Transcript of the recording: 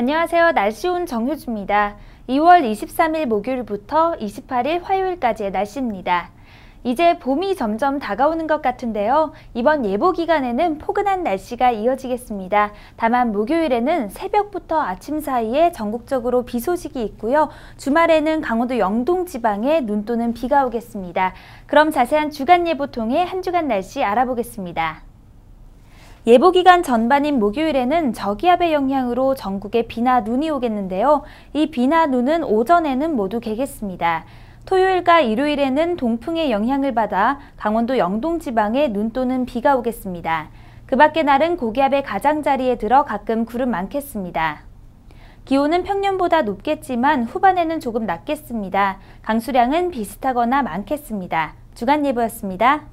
안녕하세요. 날씨 온 정효주입니다. 2월 23일 목요일부터 28일 화요일까지의 날씨입니다. 이제 봄이 점점 다가오는 것 같은데요. 이번 예보 기간에는 포근한 날씨가 이어지겠습니다. 다만 목요일에는 새벽부터 아침 사이에 전국적으로 비 소식이 있고요. 주말에는 강원도 영동 지방에 눈 또는 비가 오겠습니다. 그럼 자세한 주간 예보 통해 한 주간 날씨 알아보겠습니다. 예보 기간 전반인 목요일에는 저기압의 영향으로 전국에 비나 눈이 오겠는데요. 이 비나 눈은 오전에는 모두 개겠습니다. 토요일과 일요일에는 동풍의 영향을 받아 강원도 영동 지방에 눈 또는 비가 오겠습니다. 그 밖의 날은 고기압의 가장자리에 들어 가끔 구름 많겠습니다. 기온은 평년보다 높겠지만 후반에는 조금 낮겠습니다. 강수량은 비슷하거나 많겠습니다. 주간 예보였습니다.